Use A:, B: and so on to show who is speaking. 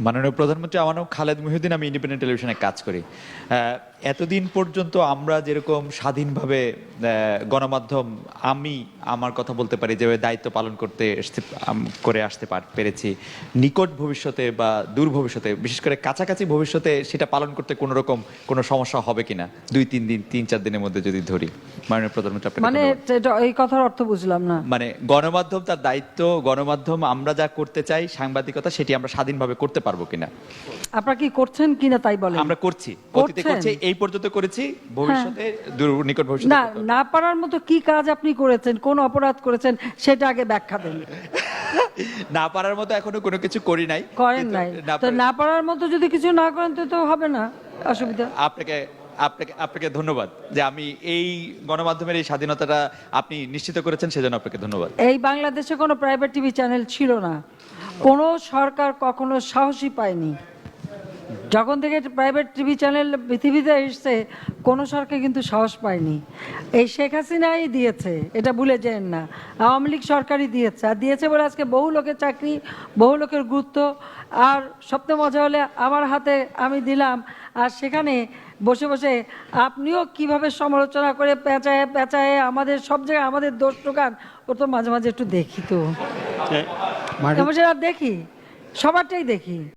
A: মাননীয় প্রধানমন্ত্রী আমার নাম খালেদ মহিউদ্দিন আমি ইন্ডিপেন্ডেন্ট টেলিভিশনে কাজ করি। এতদিন পর্যন্ত আমরা যেরকম স্বাধীনভাবে গণমাধ্যম আমি আমার কথা বলতে পারি যে দায়িত্ব পালন করতে করে আসতে পার- পেরেছি। নিকট ভবিষ্যতে বা দূর ভবিষ্যতে বিশেষ করে কাছাকাছি ভবিষ্যতে সেটা পালন করতে কোনো রকম কোনো সমস্যা হবে কিনা দুই তিন দিন তিন চার দিনের মধ্যে যদি ধরি। মাননীয় প্রধানমন্ত্রী
B: মানে এই কথার অর্থ বুঝলাম না।
A: মানে গণমাধ্যম তার দায়িত্ব গণমাধ্যম আমরা যা করতে চাই সাংবাদিকতা সেটি আমরা স্বাধীনভাবে করতে পারব কিনা?
B: আপনারা কি করছেন কিনা তাই বলেন।
A: আমরা করছি অতীতে করছি এই পর্যন্ত করেছি ভবিষ্যতে দূর নিকট ভবিষ্যতে
B: না না পারার মতো কি কাজ আপনি করেছেন কোন অপরাধ করেছেন সেটা আগে ব্যাখ্যা দেন।
A: না পারার মতো এখনও কোনো কিছু করি নাই
B: করেন নাই। তো না পারার মতো যদি কিছু না করেন তো তো হবে না অসুবিধা।
A: আপনাকে আপনাকে আপনাকে ধন্যবাদ যে আমি এই গণমাধ্যমের এই স্বাধীনতাটা আপনি নিশ্চিত করেছেন সেজন্য আপনাকে ধন্যবাদ।
B: এই বাংলাদেশে কোনো প্রাইভেট টিভি চ্যানেল ছিল না। কোনো সরকার কখনো সাহসী পায়নি। যখন থেকে প্রাইভেট টিভি চ্যানেল পৃথিবীতে এসছে, কোনো সরকার কিন্তু সাহস পায়নি। এই শেখ হাসিনাই দিয়েছে, এটা ভুলে যেন না। আওয়ামী লীগ সরকারই দিয়েছে, আর দিয়েছে বলে আজকে বহু লোকের চাকরি, বহু লোকের গুরুত্ব। আর সবচেয়ে মজা হলে আমার হাতে আমি দিলাম, আর সেখানে বসে বসে আপনিও কীভাবে সমালোচনা করে পেঁচায় পেঁচায় আমাদের, সব জায়গায় আমাদের দোষ টোকান ও তো মাঝে মাঝে একটু দেখি তো। তেমন সেটা দেখি সবারটাই দেখি।